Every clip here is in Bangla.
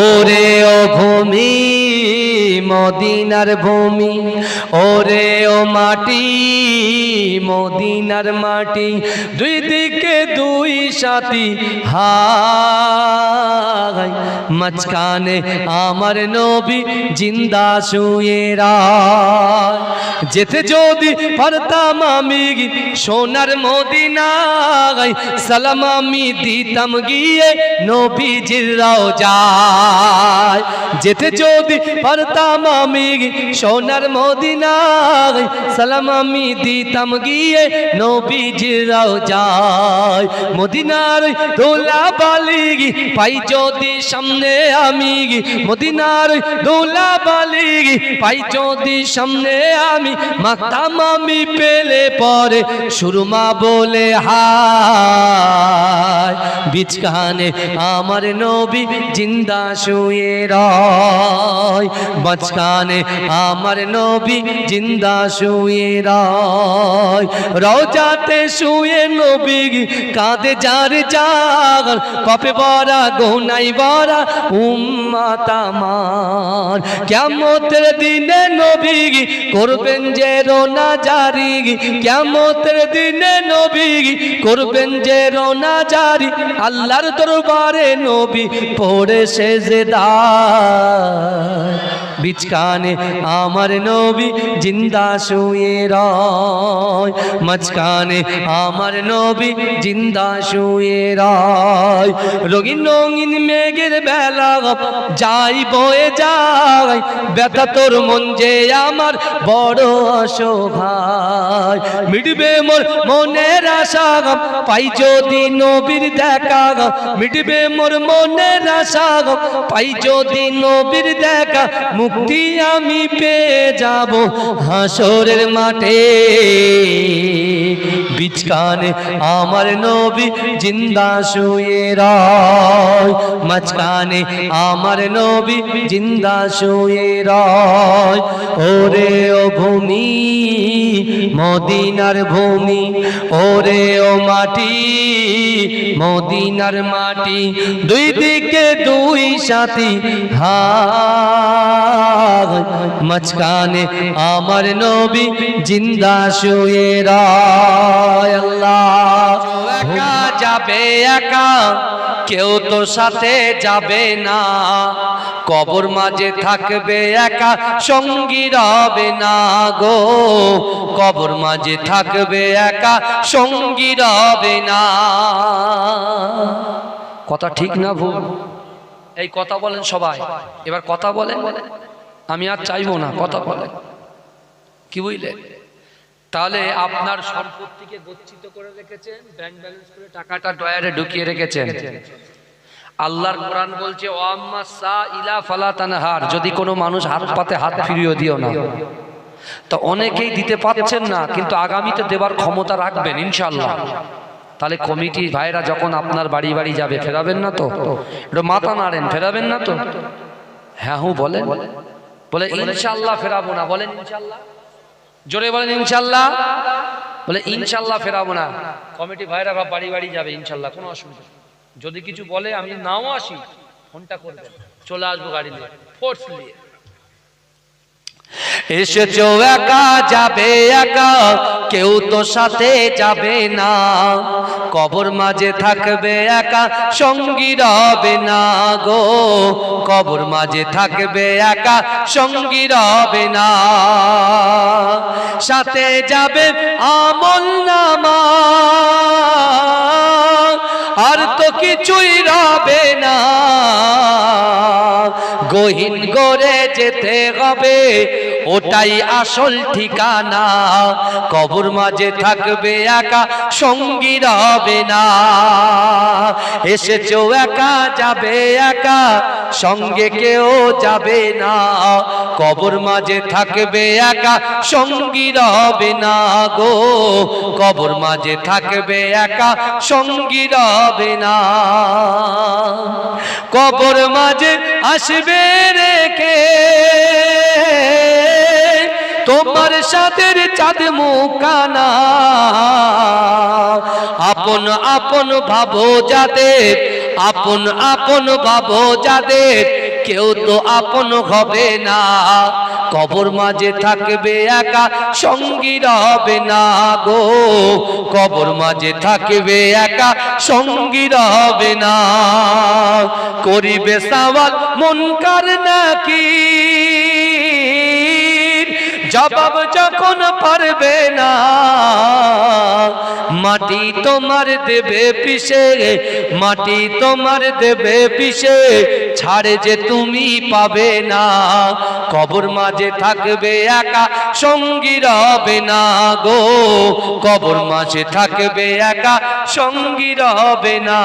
ওরে ও ভূমি, মদিনার ভূমি, ওরে ও মাটি, মদিনার মাটি, দুই দিকে দুই সাথী হাই মাঝখানে আমার নবী জিন্দা শুয়ে রায়। যেতে যদি পারতাম আমি সোনার মদিনায় সালাম আমি দিতাম গিয়ে নবীজির যায় যেতে যদি পারতাম আমি সোনার মদিনায় সালাম আমি দিতাম গিয়ে নবীজির যায় মদিনার দোলা বালি পাই যদি সামনে আমি, মদিনার দোলা বালি পাই যদি সামনে আমি মাতাম আমি পেলে পরে সুরমা বলে হায়। বিচকানে আমার নবী জিন্দা শুয়ে রয়। বাচকানে আমার নবী জিন্দা শুয়ে রয়। রওজাতে শুয়ে নবী কাঁদে যার জাগ পাপে বরা, গোনাই বরা, উম্মাত আমার। কেমতের দিনে নবী করবেন যে রোনা জারি কেমতের দিনে নবী করবেন যে রোনা জারি, আল্লাহর দরবারে নবী পড়ে সেজদার বিচকানে আমার নবী জিন্দা শুয়ে রয়। মাঝখানে আমার নবী জিন্দা শুয়ে রয়। রঙিন রঙিন মেঘের বেলা যাই বয়ে যায়। ব্যথা তোর মন যে আমার বড় অসহায় মিটবে মোর মনের আশা, পাই যদি নবীর দেখা। মিটবে মোর মনের আশা, পাই যদি নবীর দেখা। মুক্তি আমি পেয়ে যাব হাসরের মাঠে। বিচকানে আমার নবী জিন্দা শুয়ে রয়। মাঝখানে আমার নবী জিন্দা শুয়ে রয়। ওরে ও ভূমি মদিনার ভূমি, ওরে ও মাটি, মদিনার মাটি, দুই দিকে দুই সাথী, হায়, মাঝখানে আমার নবী জিন্দা শুয়ে একা যাবে একা, কেউ তো সাথে যাবে না। কবর মাঝে থাকবে একা, সঙ্গী রবে না গো। কবর মাঝে থাকবে একা, সঙ্গী রবে না। কথা ঠিক না ভুল? এই কথা বলেন সবাই। এবার কথা বলেন। আমি আর চাইব না, কথা বলেন। কি বুঝলেন তাহলে আপনার সম্পত্তিকে গচ্ছিত করে রেখেছেন ব্যাংক ব্যালেন্স করে টাকাটা ডয়ারে ঢুকিয়ে রেখেছেন। আল্লাহর কোরআন বলছে ও আম্মা সা ইলা ফালা তানহার। যদি কোনো মানুষ হাত পাতে হাত ফিরিয়ে দিও না। তো অনেকেই দিতে পারছেন না, কিন্তু আগামীতে দেবার ক্ষমতা রাখবেন ইনশাল্লাহ তাহলে কমিটি ভাইরা যখন আপনার বাড়ি বাড়ি যাবে, ফেরাবেন না তো? একটু মাথা নাড়েন, ফেরাবেন না তো? হ্যাঁ হু, বলেন। বলে ইনশাল্লাহ ফেরাবো না। বলেন ইনশাল্লাহ জোরে বলেন ইনশাল্লাহ বলে ইনশাল্লাহ ফেরাবো না। কমিটি ভাইরা সব বাড়ি বাড়ি যাবে ইনশাল্লাহ কোনো অসুবিধা যদি কিছু বলে, আমি নাও আসি, ফোনটা করবেন। চলে আসব গাড়ি নিয়ে, ফোর্স নিয়ে। এসেছ একা, যাবে একা, কেউ তো সাথে যাবে না। কবর মাঝে থাকবে একা, সঙ্গী রবে না গো। কবর মাঝে থাকবে একা, সঙ্গী রবে না। সাথে যাবে আমল নামা, আর তো কিছুই রবে না। গহীন করে যেতে হবে। ওটাই আসল ঠিকানা। কবর মাঝে থাকবে একা, সঙ্গী রবে না। এসেছ একা, যাবে একা, সঙ্গে কেউ যাবে না। কবর মাঝে থাকবে একা, সঙ্গী রবে না গো। কবর মাঝে থাকবে একা, সঙ্গী রবে না। কবর মাঝে আসবে রেখে। তোমার সাথে চাঁদ মুখানা। আপন আপন ভাবো যাদের, আপন আপন ভাবো যাদের কেউ তো আপন হবে না। কবর মাঝে থাকবে একা, সঙ্গী হবে না গো। কবর মাঝে থাকবে একা, সঙ্গী হবে না। করিবে সওয়াল মনকার নাকি জবাব যখন পারবে না। মাটি তোমার দেবে পিসে মাটি তোমার দেবে পিসে ছাড়ে যে তুমি পাবে না। কবর মাঝে থাকবে একা, সঙ্গী রবে না গো। কবর মাঝে থাকবে একা, সঙ্গী রবে না।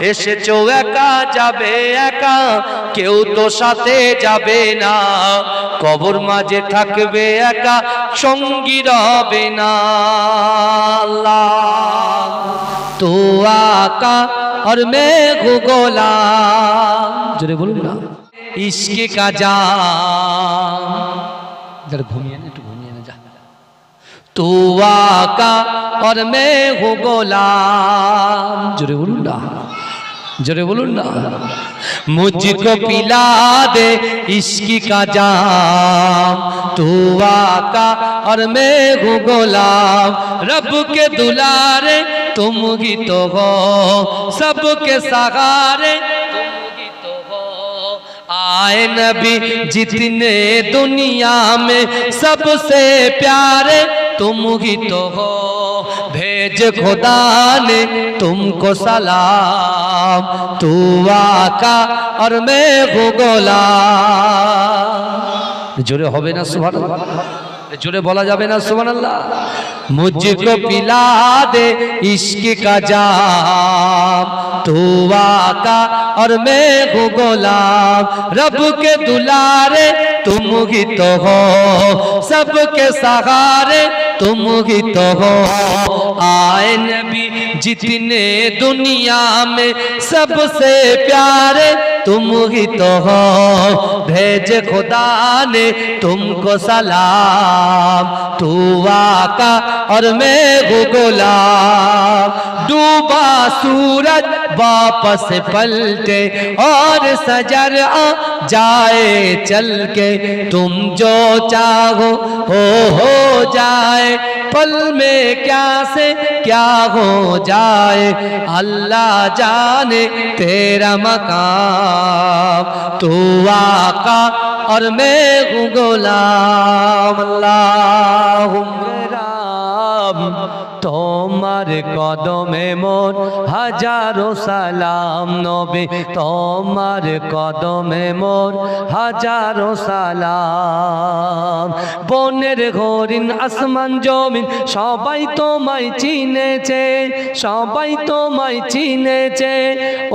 এসেছ একা, যাবে একা, কেউ তো সাথে যাবে না। কবর মাঝে থাকবে একা, সঙ্গী রবে না। अल्लाह तू आका और मैं हूँ गोला जरे बोलू ना इसके का जा जरा घूमिए ना तो घूमिए ना जा तू आका और मैं हूँ गोला जरे बोलू ना جرے بولن نا۔ مجھ کو پلا دے عشق کا جام تو آقا اور میں ہوں غلام۔ رب کے دلارے تم ہی تو ہو، سب کے سہارے آئے نبی، جتنے دنیا میں سب سے پیارے تم ہی تو ہو۔ भेज खुदा ने तुमको सलाम तू आका और मैं हूँ गोलाम জোরে হবে না সুভান জোরে বলা যাবে না সুভান আল্লাহ মুঝকো পিলা দে ইশকে কা জাম तू आका और मैं हूँ गोलाम रब के दुलारे तुम ही तो हो सबके सहारे تم ہی تو ہو۔ آئے نبی، جتنے دنیا میں سب سے پیارے تم ہی تو ہو۔ بھیج خدا نے تم کو سلام، تو آقا اور میں غلام۔ ڈوبا سورج واپس پلٹے اور سجر آ جائے چل کے۔ تم جو چاہو ہو ہو جائے، پل میں کیا سے کیا ہو جائے۔ اللہ جانے تیرا مقام، تو آقا اور میں غلام۔ اللہ رام তোমার কদমে মোর হাজারো সালাম নবে। তোমার কদমে মোর হাজারো সালাম। বনের হরিণ, আসমান, জমিন, সবাই তোমায় চিনেছে, সবাই তোমায় চিনেছে।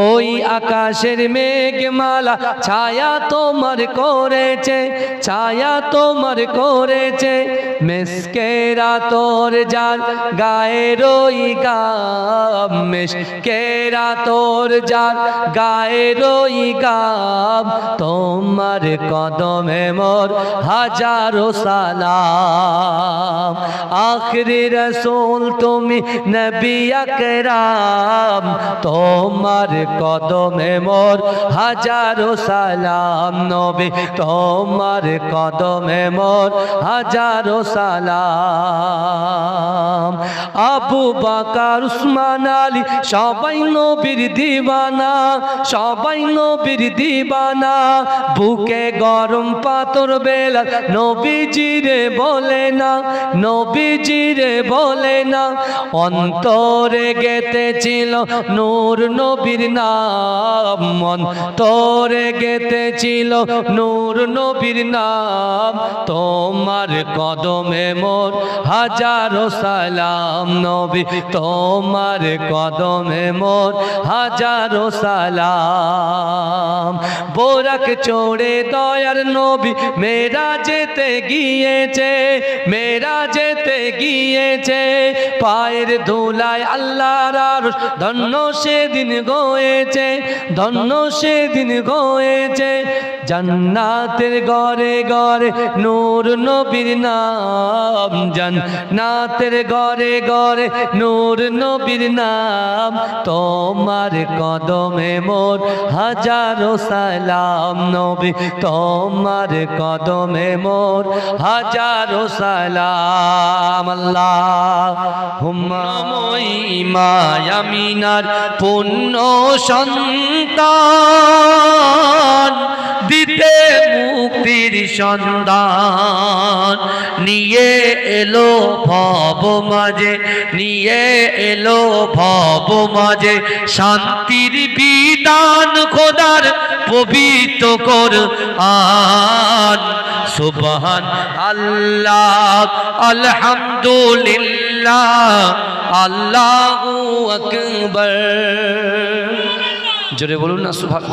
ওই আকাশের মেঘমালা ছায়া তোমার করেছে, ছায়া তোমার করেছে। মেসকেরা তোর যার গায়ের ওই গাম। মেসকেরা তোর যার গায়ের ওই গাম। তোমার কদমে মোর হাজারো সালাম। আখরি রসুল তুমি নবী তোমার কদমে মোর হাজারো সালাম। নবী, তোমার কদমে মোর হাজারো সালাম। আবু বাকার, উসমান আলী, সবাই নবীর দিবানা, সবাই নবীর দিবানা। বুকে গরম পাথর বেলা নবীজিরে বলে না নবীজিরে বলে না। অন্তরে গেতেছিল নূর নবীর নাম, অন্তরে গেতেছিল নূর নবীর নাম। তোমার কদমে মোর হাজারো সালাম নবী, তোমার কদমে মোর হাজারো সালাম। বোরাক চোড়ে দয়ার নবী মেরা যেতে গিয়েছে মেরা যেতে গিয়েছে। পায়ের ধুলায় আল্লাহর আরশ, ধন্য সেদিন গয়েছে, ধন্য সেদিন গয়েছে। জান্নাতের গড়ে গড়ে নূর নবীর নাম, জান্নাতের গড়ে গড়ে নূর নবীর নাম, তোমার কদমে মোর হাজারো সালাম নবী, তোমার কদমে মোর হাজারো সালাম আল্লাহ। হুম্মাময় মায়ামিনার পুণ্য সন্তান দিতে মুক্তির সন্ধান। নিয়ে এলো ভব মাঝে, নিয়ে এলো ভব মাঝে। শান্তির বিধান খোদার পবিত্র কর আন। সুবহান আল্লাহ, আলহামদুলিল্লাহ, আল্লাহু আকবার। জোরে বলুন না, সুবহান